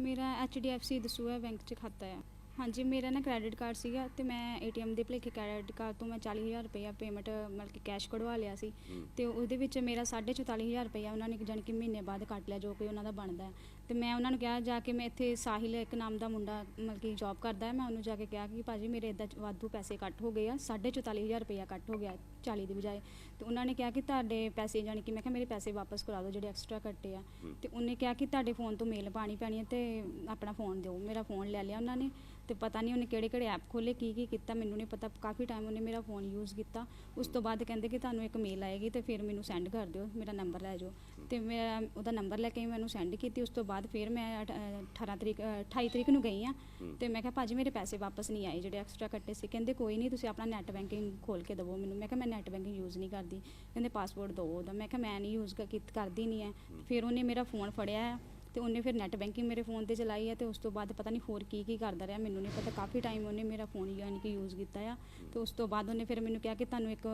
ਮੇਰਾ HDFC Dasuya bank 'ਚ ਖਾਤਾ ਹੈ ਹਾਂਜੀ ਮੇਰਾ ਨਾ ਕ੍ਰੈਡਿਟ ਕਾਰਡ ਸੀਗਾ ਤੇ ਮੈਂ ATM ਦੇ ਭਲੇਖੇ ਕ੍ਰੈਡਿਟ ਕਾਰਡ ਤੋਂ ਮੈਂ 40000 ਰੁਪਇਆ ਪੇਮੈਂਟ ਮਤਲਬ ਕਿ ਕੈਸ਼ ਕਢਵਾ ਲਿਆ ਸੀ ਤੇ ਉਹਦੇ ਵਿੱਚ ਮੇਰਾ 44500 ਰੁਪਇਆ ਉਹਨਾਂ ਨੇ ਜਾਣੀ ਕਿ ਮਹੀਨੇ ਬਾਅਦ ਕੱਟ ਲਿਆ ਜੋ ਕਿ ਉਹਨਾਂ ਦਾ ਬਣਦਾ। ਹੈ ਤੇ ਮੈਂ ਉਹਨਾਂ ਨੂੰ ਕਿਹਾ ਜਾ ਕੇ ਮੈਂ ਇੱਥੇ ਸਾਹਿਲ ਇੱਕ ਨਾਮ ਦਾ ਮੁੰਡਾ ਮਤਲਬ ਕਿ ਜੌਬ ਕਰਦਾ ਹੈ ਮੈਂ ਉਹਨੂੰ ਜਾ ਕੇ ਕਿਹਾ ਕਿ ਭਾਜੀ ਮੇਰੇ ਇਦਾਂ ਵਾਧੂ ਪੈਸੇ ਕੱਟ ਹੋ ਗਏ ਆ 44500 ਰੁਪਇਆ ਕੱਟ ਹੋ ਗਿਆ 40 ਦੀ ਬਜਾਏ। ਤੇ ਉਹਨਾਂ ਨੇ ਕਿਹਾ ਕਿ ਤੁਹਾਡੇ ਪੈਸੇ ਜਾਣੀ ਕਿ ਮੈਂ ਕਿਹਾ ਮੇਰੇ ਪੈਸੇ ਵਾਪਸ ਕਰਾ ਦਿਓ ਜਿਹੜੇ ਐਕਸਟਰਾ ਕੱਟੇ ਆ। ਤੇ ਉਹਨੇ ਕਿਹਾ ਕਿ ਤੁਹਾਡੇ ਫੋਨ ਤੋਂ ਮੇਲ ਪਾਣੀ ਪੈਣੀ ਹੈ ਤੇ ਆਪਣਾ ਫੋਨ ਦਿਓ। ਮੇਰਾ ਫੋਨ ਲੈ ਲਿਆ ਉਹਨਾਂ ਨੇ ਤੇ ਪਤਾ ਨਹੀਂ ਉਹਨੇ ਕਿਹੜੇ ਕਿਹੜੇ ਐਪ ਖੋਲੇ ਕੀ ਕੀ ਕੀਤਾ ਮੈਨੂੰ ਨਹੀਂ ਪਤਾ। ਕਾਫੀ ਟਾਈਮ ਉਹਨੇ ਮੇਰਾ ਫੋਨ ਯੂਜ਼ ਕੀਤਾ। ਉਸ ਤੋਂ ਬਾਅਦ ਕਹਿੰਦੇ ਕਿ ਤੁਹਾਨੂੰ ਇੱਕ ਮੇਲ ਆਏਗੀ ਤੇ ਫਿਰ ਮੈਨੂੰ ਸੈਂਡ ਕਰ ਦਿਓ ਮੇਰਾ ਨੰਬਰ ਲੈ ਜਾਓ। ਤੇ ਮੈਂ ਉਹਦਾ ਨੰਬਰ ਲੈ ਕੇ ਮੈਨੂੰ ਸੈਂਡ ਕੀਤੀ ਉਸ ਤੋਂ ਬਾਅਦ ਫਿਰ ਮੈਂ ਅਠ- ਅਹ 18 ਤਰੀਕ ਅਹ 28 ਤਰੀਕ ਨੂੰ ਗਈ ਆ ਤੇ ਮੈਂ ਕਿਹਾ ਭਾਜੀ ਮੇਰੇ ਪੈਸੇ ਵਾਪਸ ਨਹੀਂ ਆਏ ਜਿਹੜੇ ਐਕਸਟਰਾ ਕੱਟੇ ਸੀ। ਕਹਿੰਦੇ ਕੋਈ ਨਹੀਂ ਤੁਸੀਂ ਆਪਣਾ ਨੈਟ ਬੈਂਕਿੰਗ ਖੋਲ ਕੇ ਦਿਵੋ ਮੈਨੂੰ। ਮੈਂ ਕਿਹਾ ਮੈਂ ਨੈਟ ਬੈਂਕਿੰਗ ਯੂਜ਼ ਨਹੀਂ ਕਰਦੀ। ਕਹਿੰਦੇ ਪਾਸਵਰਡ ਦਿਓ ਉਹਦਾ। ਮੈਂ ਕਿਹਾ ਮੈਂ ਨਹੀਂ ਯੂਜ਼ ਕਰਦੀ ਨਹੀਂ ਹੈ। ਫਿਰ ਉਹਨੇ ਮੇਰਾ ਫੋਨ ਫੜਿਆ। ਤੇ ਉਹਨੇ ਫਿਰ ਨੈਟ ਬੈਂਕਿੰਗ ਮੇਰੇ ਫੋਨ ਤੇ ਚਲਾਈ ਹੈ ਤੇ ਉਸ ਤੋਂ ਬਾਅਦ ਪਤਾ ਨਹੀਂ ਹੋਰ ਕੀ ਕੀ ਕਰਦਾ ਰਿਹਾ ਮੈਨੂੰ ਨਹੀਂ ਪਤਾ ਕਾਫੀ ਟਾਈਮ ਉਹਨੇ ਮੇਰਾ ਫੋਨ ਯਾਨੀ ਕਿ ਯੂਜ਼ ਕੀਤਾ ਆ ਤੇ ਉਸ ਤੋਂ ਬਾਅਦ ਉਹਨੇ ਫਿਰ ਮੈਨੂੰ ਕਿਹਾ ਕਿ ਤੁਹਾਨੂੰ ਇੱਕ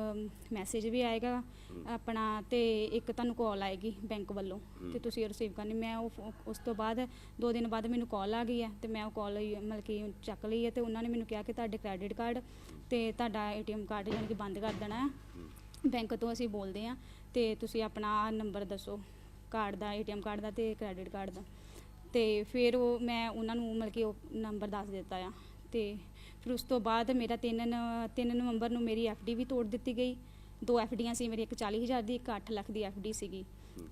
ਮੈਸੇਜ ਵੀ ਆਏਗਾ ਆਪਣਾ ਤੇ ਇੱਕ ਤੁਹਾਨੂੰ ਕਾਲ ਆਏਗੀ ਬੈਂਕ ਵੱਲੋਂ ਤੇ ਤੁਸੀਂ ਰਿਸੀਵ ਕਰਨੀ ਮੈਂ ਉਹ ਉਸ ਤੋਂ ਬਾਅਦ ਦੋ ਦਿਨ ਬਾਅਦ ਮੈਨੂੰ ਕਾਲ ਆ ਗਈ ਹੈ ਤੇ ਮੈਂ ਉਹ ਕਾਲ ਮਤਲਬ ਕਿ ਚੱਕ ਲਈ ਹੈ ਤੇ ਉਹਨਾਂ ਨੇ ਮੈਨੂੰ ਕਿਹਾ ਕਿ ਤੁਹਾਡੇ ਕ੍ਰੈਡਿਟ ਕਾਰਡ ਤੇ ਤੁਹਾਡਾ ਏਟੀਐਮ ਕਾਰਡ ਯਾਨੀ ਕਿ ਬੰਦ ਕਰ ਦੇਣਾ ਹੈ। ਬੈਂਕ ਤੋਂ ਅਸੀਂ ਬੋਲਦੇ ਆ ਤੇ ਤੁਸੀਂ ਆਪਣਾ ਨੰਬਰ ਦੱਸੋ। ਕਾਰਡ ਦਾ ਏਟੀਐਮ ਕਾਰਡ ਦਾ ਤੇ ਕ੍ਰੈਡਿਟ ਕਾਰਡ ਦਾ। ਤੇ ਫਿਰ ਉਹ ਮੈਂ ਉਹਨਾਂ ਨੂੰ ਮਤਲਬ ਕਿ ਉਹ ਨੰਬਰ ਦੱਸ ਦਿੱਤਾ ਆ। ਤੇ ਫਿਰ ਉਸ ਤੋਂ ਬਾਅਦ ਮੇਰਾ 3 3 ਨਵੰਬਰ ਨੂੰ ਮੇਰੀ ਡੀ ਵੀ ਤੋੜ ਦਿੱਤੀ ਗਈ। ਦੋ ਡੀਆਂ ਸੀ, ਮੇਰੀ ਇੱਕ 40000 ਦੀ, ਇੱਕ 8 ਲੱਖ ਦੀ ਡੀ ਸੀਗੀ।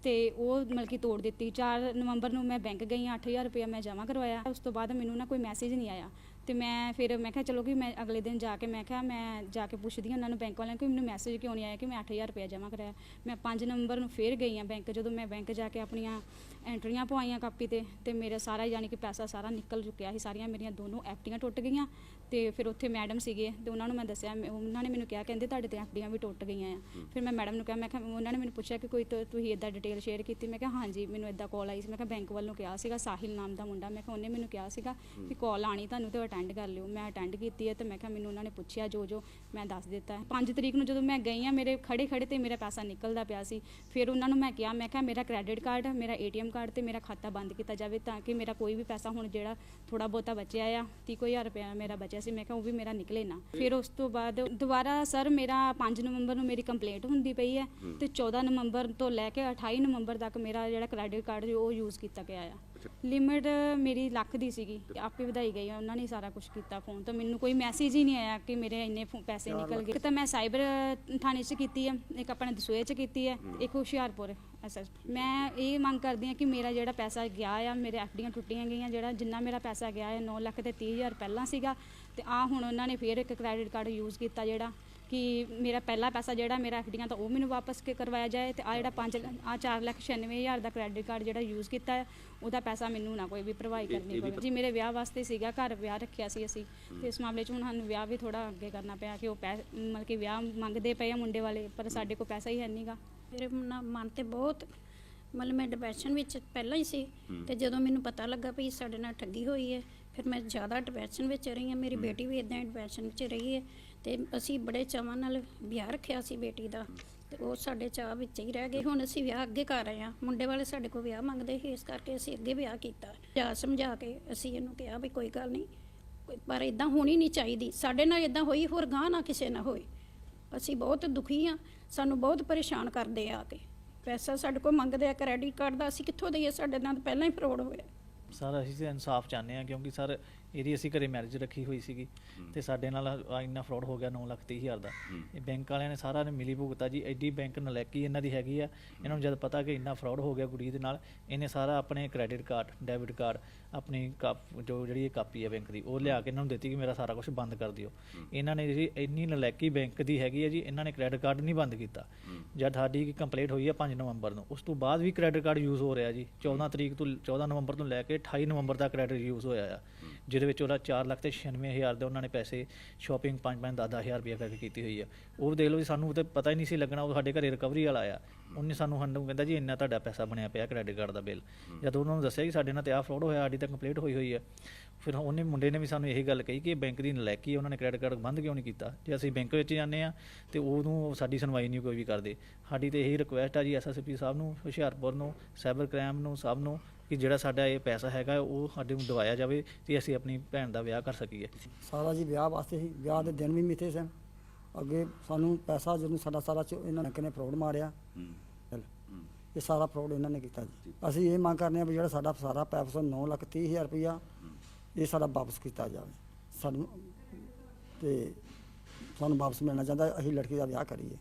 ਤੇ ਉਹ ਮਤਲਬ ਕਿ ਤੋੜ ਦਿੱਤੀ। 4 ਨਵੰਬਰ ਨੂੰ ਮੈਂ ਬੈਂਕ ਗਈ 8000 ਰੁਪਇਆ ਮੈਂ ਜਮ੍ਹਾਂ ਕਰਵਾਇਆ। ਉਸ ਤੋਂ ਬਾਅਦ ਮੈਨੂੰ ਨਾ ਕੋਈ ਮੈਸੇਜ ਨਹੀਂ ਆਇਆ। ਤੇ ਮੈਂ ਫਿਰ ਮੈਂ ਕਿਹਾ ਚਲੋ ਕਿ ਮੈਂ ਅਗਲੇ ਦਿਨ ਜਾ ਕੇ ਮੈਂ ਕਿਹਾ ਮੈਂ ਜਾ ਕੇ ਪੁੱਛਦੀ ਹਾਂ ਉਹਨਾਂ ਨੂੰ ਬੈਂਕ ਵਾਲਿਆਂ ਨੂੰ ਕਿ ਮੈਨੂੰ ਮੈਸੇਜ ਕਿਉਂ ਨਹੀਂ ਆਇਆ ਕਿ ਮੈਂ 8000 ਰੁਪਇਆ ਜਮ੍ਹਾਂ ਕਰਾਇਆ। ਮੈਂ 5 ਨਵੰਬਰ ਨੂੰ ਫੇਰ ਗਈ ਹਾਂ ਬੈਂਕ ਜਦੋਂ ਮੈਂ ਬੈਂਕ ਜਾ ਕੇ ਆਪਣੀਆਂ ਐਂਟਰੀਆਂ ਪਵਾਈਆਂ ਕਾਪੀ ਤੇ ਤੇ ਮੇਰਾ ਸਾਰਾ ਯਾਨੀ ਕਿ ਪੈਸਾ ਸਾਰਾ ਨਿਕਲ ਚੁੱਕਿਆ ਸੀ ਸਾਰੀਆਂ ਮੇਰੀਆਂ ਦੋਨੋਂ ਐਫਡੀਆਂ ਟੁੱਟ ਗਈਆਂ ਤੇ ਫਿਰ ਉੱਥੇ ਮੈਡਮ ਸੀਗੇ ਤੇ ਉਹਨਾਂ ਨੂੰ ਮੈਂ ਦੱਸਿਆ ਉਹਨਾਂ ਨੇ ਮੈਨੂੰ ਕਿਹਾ ਕਹਿੰਦੇ ਤੁਹਾਡੇ ਤੇ ਐਫਡੀਆਂ ਵੀ ਟੁੱਟ ਗਈਆਂ ਆ। ਫਿਰ ਮੈਂ ਮੈਡਮ ਨੂੰ ਕਿਹਾ ਮੈਂ ਕਿਹਾ ਉਹਨਾਂ ਨੇ ਮੈਨੂੰ ਪੁੱਛਿਆ ਕਿ ਕੋਈ ਤੁਸੀਂ ਇਦਾਂ ਡਿਟੇਲ ਸ਼ੇਅਰ ਕੀਤੀ? ਮੈਂ ਕਿਹਾ ਹਾਂਜੀ ਮੈਨੂੰ ਇਦਾਂ ਕਾਲ ਆਈ ਸੀ। ਮੈਂ ਕਿਹਾ ਬੈਂਕ ਵੱਲੋਂ ਕਿਹਾ ਸੀਗਾ ਸਾਹਿਲ ਨਾਮ ਦਾ ਮੁੰਡਾ ਮੈਂ ਕਿਹਾ ਉਹਨੇ ਮੈਨੂੰ ਕਿਹਾ ਸੀਗਾ ਕਿ ਕਾਲ ਆਣੀ ਤੁਹਾਨੂੰ ਤੇ ਅਟੈਂਡ ਕਰ ਲਿਓ। ਮੈਂ ਅਟੈਂਡ ਕੀਤੀ ਹੈ ਤੇ ਮੈਂ ਕਿਹਾ ਮੈਨੂੰ ਉਹਨਾਂ ਨੇ ਪੁੱਛਿਆ ਜੋ ਜੋ। ਮੈਂ ਦੱਸ ਦਿੱਤਾ। 5 ਤਰੀਕ ਨੂੰ ਜਦੋਂ ਮੈਂ ਗਈ ਆ ਮੇਰੇ ਖੜੇ ਖੜੇ ਤੇ ਮੇਰਾ ਪੈਸਾ ਨਿਕਲਦਾ ਪਿਆ ਸੀ। ਫਿਰ ਉਹਨਾਂ ਨੂੰ ਮੈਂ ਕਿਹਾ ਮੈਂ ਕਿਹਾ ਮੇਰਾ ਕ੍ਰੈਡਿਟ ਕਾਰਡ ਮੇਰਾ ਏਟੀਐਮ ਕਾਰਡ ਤੇ ਮੇਰਾ ਖਾਤਾ ਬੰਦ ਕੀਤਾ ਜਾਵੇ ਤਾਂ ਕਿ ਮੇਰਾ ਕੋਈ ਵੀ ਪੈਸਾ ਹੁਣ ਜਿਹੜਾ ਥੋੜਾ ਬਹੁਤਾ ਬਚਿਆ ਆ 30000 ਰੁਪਇਆ ਮੇਰਾ ਬਚਿਆ ਸੀ। ਮੈਂ ਕਿਹਾ ਉਹ ਵੀ ਮੇਰਾ ਨਿਕਲੇ ਨਾ। ਫਿਰ ਉਸ ਤੋਂ ਬਾਅਦ ਦੁਬਾਰਾ ਸਰ ਮੇਰਾ 5 ਨਵੰਬਰ ਨੂੰ ਮੇਰੀ ਕੰਪਲੇਂਟ ਹੁੰਦੀ ਪਈ ਹੈ ਤੇ 14 ਨਵੰਬਰ ਤੋਂ ਲੈ ਕੇ 28 ਨਵੰਬਰ ਤੱਕ ਮੇਰਾ ਜਿਹੜਾ ਕ੍ਰੈਡਿਟ ਕਾਰਡ ਉਹ ਯੂਜ਼ ਕੀਤਾ ਗਿਆ ਆ। ਲਿਮਿਟ ਮੇਰੀ ਲੱਖ ਦੀ ਸੀਗੀ ਆਪੇ ਵਧਾਈ ਗਈ ਉਹਨਾਂ ਨੇ ਸਾਰਾ ਕੁਝ ਕੀਤਾ ਫੋਨ ਤੋਂ। ਮੈਨੂੰ ਕੋਈ ਮੈਸੇਜ ਹੀ ਨਹੀਂ ਆਇਆ ਕਿ ਮੇਰੇ ਇੰਨੇ ਪੈਸੇ ਨਿਕਲ ਗਏ। ਤਾਂ ਮੈਂ ਸਾਈਬਰ ਥਾਣੇ 'ਚ ਕੀਤੀ ਹੈ ਇੱਕ ਆਪਣੇ ਦਸੂਏ 'ਚ ਕੀਤੀ ਹੈ। ਇੱਕ ਹੁਸ਼ਿਆਰਪੁਰ ਐਸਐਸ ਮੈਂ ਇਹ ਮੰਗ ਕਰਦੀ ਹਾਂ ਕਿ ਮੇਰਾ ਜਿਹੜਾ ਪੈਸਾ ਗਿਆ ਆ ਮੇਰੇ ਐਫਡੀਆਂ ਟੁੱਟੀਆਂ ਗਈਆਂ ਜਿਹੜਾ ਜਿੰਨਾ ਮੇਰਾ ਪੈਸਾ ਗਿਆ ਹੈ 9 ਲੱਖ ਤੇ 30000 ਪਹਿਲਾਂ ਸੀਗਾ ਤੇ ਆ ਹੁਣ ਉਹਨਾਂ ਨੇ ਫੇਰ ਇੱਕ ਕ੍ਰੈਡਿਟ ਕਾਰਡ ਯੂਜ਼ ਕੀਤਾ ਜਿਹੜਾ। ਕਿ ਮੇਰਾ ਪਹਿਲਾ ਪੈਸਾ ਜਿਹੜਾ ਮੇਰਾ ਐਫਡੀਆਂ ਤਾਂ ਉਹ ਮੈਨੂੰ ਵਾਪਸ ਕੇ ਕਰਵਾਇਆ ਜਾਏ ਤੇ ਆ ਜਿਹੜਾ 5 ਆ 4 ਲੱਖ 96000 ਦਾ ਕ੍ਰੈਡਿਟ ਕਾਰਡ ਜਿਹੜਾ ਯੂਜ਼ ਕੀਤਾ ਹੈ ਉਹਦਾ ਪੈਸਾ ਮੈਨੂੰ ਨਾ ਕੋਈ ਵੀ ਭਰਵਾਈ ਕਰਨੀ ਪਵੇ। ਜੀ ਮੇਰੇ ਵਿਆਹ ਵਾਸਤੇ ਸੀਗਾ ਘਰ ਵਿਆਹ ਰੱਖਿਆ ਸੀ ਅਸੀਂ। ਤੇ ਇਸ ਮਾਮਲੇ 'ਚ ਹੁਣ ਸਾਨੂੰ ਵਿਆਹ ਵੀ ਥੋੜਾ ਅੱਗੇ ਕਰਨਾ ਪਿਆ ਕਿ ਉਹ ਪੈ ਮਤਲਬ ਕਿ ਵਿਆਹ ਮੰਗਦੇ ਪਏ ਆ ਮੁੰਡੇ ਵਾਲੇ ਪਰ ਸਾਡੇ ਕੋਲ ਪੈਸਾ ਹੀ ਹੈ ਨਹੀਂਗਾ ਮੇਰੇ ਮਨ ਤੇ ਬਹੁਤ ਮਤਲਬ ਮੈਂ ਡਿਪਰੈਸ਼ਨ ਵਿੱਚ ਪਹਿਲਾਂ ਹੀ ਸੀ ਤੇ ਜਦੋਂ ਮੈਨੂੰ ਪਤਾ ਲੱਗਾ ਵੀ ਸਾਡੇ ਨਾਲ ਠੱਗੀ ਹੋਈ ਹੈ ਫਿਰ ਮੈਂ ਜ਼ਿਆਦਾ ਡਿਪਰੈਸ਼ਨ ਵਿੱਚ ਰਹੀ ਹਾਂ ਮੇਰੀ ਬੇਟੀ ਵੀ ਇਦਾਂ ਡਿਪਰੈਸ਼ਨ ਵਿੱਚ ਰਹੀ ਹੈ ਤੇ ਅਸੀਂ ਬੜੇ ਚਾਵਾਂ ਨਾਲ ਵਿਆਹ ਰੱਖਿਆ ਸੀ ਬੇਟੀ ਦਾ ਤੇ ਉਹ ਸਾਡੇ ਚਾਹ ਵਿੱਚ ਹੀ ਰਹਿ ਗਏ ਹੁਣ ਅਸੀਂ ਵਿਆਹ ਅੱਗੇ ਕਰ ਰਹੇ ਹਾਂ। ਮੁੰਡੇ ਵਾਲੇ ਸਾਡੇ ਕੋਲ ਵਿਆਹ ਮੰਗਦੇ ਸੀ ਇਸ ਕਰਕੇ ਅਸੀਂ ਅੱਗੇ ਵਿਆਹ ਕੀਤਾ। ਜਾ ਸਮਝਾ ਕੇ ਅਸੀਂ ਇਹਨੂੰ ਕਿਹਾ ਵੀ ਕੋਈ ਗੱਲ ਨਹੀਂ ਕੋਈ- ਪਰ ਇਦਾਂ ਹੋਣੀ ਨਹੀਂ ਚਾਹੀਦੀ ਸਾਡੇ ਨਾਲ ਇਦਾਂ ਹੋਈ ਹੋਰ ਗਾਂ ਨਾ ਕਿਸੇ ਨਾਲ ਹੋਏ। ਅਸੀਂ ਬਹੁਤ ਦੁਖੀ ਆ ਸਾਨੂੰ ਬਹੁਤ ਪਰੇਸ਼ਾਨ ਕਰਦੇ ਆ ਕੇ। ਪੈਸਾ ਸਾਡੇ ਕੋਲ ਮੰਗਦੇ ਆ ਕ੍ਰੈਡਿਟ ਕਾਰਡ ਦਾ ਅਸੀਂ ਕਿੱਥੋਂ ਦਈਏ ਸਾਡੇ ਨਾਲ ਪਹਿਲਾਂ ਹੀ ਫਰੋਡ ਹੋਇਆ। ਸਰ ਅਸੀਂ ਤਾਂ ਇਨਸਾਫ ਚਾਹੁੰਦੇ ਹਾਂ ਕਿਉਂਕਿ ਸਰ ਇਹਦੀ ਅਸੀਂ ਘਰੇ ਮੈਰਿਜ ਰੱਖੀ ਹੋਈ ਸੀਗੀ ਤੇ ਸਾਡੇ ਨਾਲ ਇੰਨਾ ਫਰਾਡ ਹੋ ਗਿਆ 9 ਲੱਖ ਤੀਹ ਹਜ਼ਾਰ ਦਾ। ਇਹ ਬੈਂਕ ਵਾਲਿਆਂ ਨੇ ਸਾਰਾ ਨੇ ਮਿਲੀ ਭੁਗਤਾ ਜੀ ਐਡੀ ਬੈਂਕ ਨਲੈਕੀ ਇਹਨਾਂ ਦੀ ਹੈਗੀ ਆ। ਇਹਨਾਂ ਨੂੰ ਜਦ ਪਤਾ ਕਿ ਇੰਨਾ ਫਰਾਡ ਹੋ ਗਿਆ ਕੁੜੀ ਦੇ ਨਾਲ ਇਹਨੇ ਸਾਰਾ ਆਪਣੇ ਕ੍ਰੈਡਿਟ ਕਾਰਡ ਡੈਬਿਟ ਕਾਰਡ ਆਪਣੀ ਕਾਪ- ਜੋ ਜਿਹੜੀ ਇਹ ਕਾਪੀ ਹੈ ਬੈਂਕ ਦੀ ਉਹ ਲਿਆ ਕੇ ਇਹਨਾਂ ਨੂੰ ਦਿੱਤੀ ਕਿ ਮੇਰਾ ਸਾਰਾ ਕੁਝ ਬੰਦ ਕਰ ਦਿਓ। ਇਹਨਾਂ ਨੇ ਜੀ ਇੰਨੀ ਨਲੈਕੀ ਬੈਂਕ ਦੀ ਹੈਗੀ ਹੈ ਜੀ ਇਹਨਾਂ ਨੇ ਕ੍ਰੈਡਿਟ ਕਾਰਡ ਨਹੀਂ ਬੰਦ ਕੀਤਾ। ਜਦ ਸਾਡੀ ਕੰਪਲੀਟ ਹੋਈ ਹੈ 5 ਨਵੰਬਰ ਨੂੰ ਉਸ ਤੋਂ ਬਾਅਦ ਵੀ ਕ੍ਰੈਡਿਟ ਕਾਰਡ ਯੂਜ਼ ਹੋ ਰਿਹਾ ਜੀ। 14 ਤਰੀਕ ਤੋਂ 14 ਨਵੰਬਰ ਤੋਂ ਲੈ ਕੇ 28 ਨਵੰਬਰ ਤੱਕ ਕ੍ਰੈਡਿਟ ਯੂਜ਼ ਹੋਇਆ ਆ। ਜਿਹਦੇ ਵਿੱਚ ਉਹਦਾ 4 ਲੱਖ ਤੇ 96000 ਦੇ ਉਹਨਾਂ ਨੇ ਪੈਸੇ ਸ਼ਾਪਿੰਗ 5-5 10-10000 ਰੁਪਏ ਕਰਕੇ ਕੀਤੀ ਹੋਈ ਆ। ਉਹ ਦੇਖ ਲਓ ਜੀ ਸਾਨੂੰ ਤੇ ਪਤਾ ਹੀ ਨਹੀਂ ਸੀ ਲੱਗਣਾ ਉਹ ਸਾਡੇ ਘਰੇ ਰਿਕਵਰੀ ਵਾਲਾ ਆ। ਉਹਨੇ ਸਾਨੂੰ ਸਾਨੂੰ ਕਹਿੰਦਾ ਜੀ ਇੰਨਾ ਤੁਹਾਡਾ ਪੈਸਾ ਬਣਿਆ ਪਿਆ ਕ੍ਰੈਡਿਟ ਕਾਰਡ ਦਾ ਬਿੱਲ ਜਦ ਉਹਨਾਂ ਨੂੰ ਦੱਸਿਆ ਕਿ ਸਾਡੇ ਨਾਲ ਤੇ ਆਹ ਫਰਾਡ ਹੋਇਆ ਸਾਡੀ ਤਾਂ ਕੰਪਲੀਟ ਹੋਈ ਹੋਈ ਆ। ਫਿਰ ਉਹਨੇ ਮੁੰਡੇ ਨੇ ਵੀ ਸਾਨੂੰ ਇਹੀ ਗੱਲ ਕਹੀ ਕਿ ਬੈਂਕ ਦੀ ਨਲੈਕੀ ਉਹਨਾਂ ਨੇ ਕ੍ਰੈਡਿਟ ਕਾਰਡ ਬੰਦ ਕਿਉਂ ਨਹੀਂ ਕੀਤਾ? ਜੇ ਅਸੀਂ ਬੈਂਕ ਵਿੱਚ ਜਾਂਦੇ ਆ ਤੇ ਉਹਨੂੰ ਸਾਡੀ ਸੁਣਵਾਈ ਨਹੀਂ ਕੋਈ ਵੀ ਕਰਦੇ। ਸਾਡੀ ਤੇ ਇਹੀ ਰਿਕੁਐਸਟ ਆ ਜੀ ਐਸਐਸਪੀ ਸਾਹਿਬ ਨੂੰ ਹੁਸ਼ਿਆਰਪੁਰ ਨੂੰ ਸਾਈਬਰ ਕ੍ਰਾਈਮ ਨੂੰ ਸਭ ਨੂੰ ਕਿ ਜਿਹੜਾ ਸਾਡਾ ਇਹ ਪੈਸਾ ਹੈਗਾ ਉਹ ਸਾਡੇ ਨੂੰ ਦਵਾਇਆ ਜਾਵੇ ਤੇ ਅਸੀਂ ਆਪਣੀ ਭੈਣ ਦਾ ਵਿਆਹ ਕਰ ਸਕੀਏ। ਸਾਰਾ ਜੀ ਵਿਆਹ ਵਾਸਤੇ ਹੀ ਵਿਆਹ ਦੇ ਦਿਨ ਵੀ ਮਿੱਥੇ ਸਨ। ਅੱਗੇ ਸਾਨੂੰ ਪੈਸਾ ਜਦੋਂ ਸਾਡਾ ਸਾਰਾ ਚ ਇਹਨਾਂ ਨੇ ਕਿਨੇ ਫਰੋਡ ਮਾਰਿਆ। ਚੱਲ, ਇਹ ਸਾਰਾ ਫਰੋਡ ਇਹਨਾਂ ਨੇ ਕੀਤਾ ਜੀ। ਅਸੀਂ ਇਹ ਮੰਗ ਕਰਨੇ ਆ ਵੀ ਜਿਹੜਾ ਸਾਡਾ ਸਾਰਾ ਪੈਸਾ 9 ਲੱਖ 30 ਹਜ਼ਾਰ ਰੁਪਇਆ ਇਹ ਸਾਡਾ ਵਾਪਸ ਕੀਤਾ ਜਾਵੇ। ਸਾਨੂੰ ਤੇ ਸਾਨੂੰ ਵਾਪਸ ਮਿਲਣਾ ਚਾਹੁੰਦਾ ਅਸੀਂ ਲੜਕੀ ਦਾ ਵਿਆਹ ਕਰੀਏ।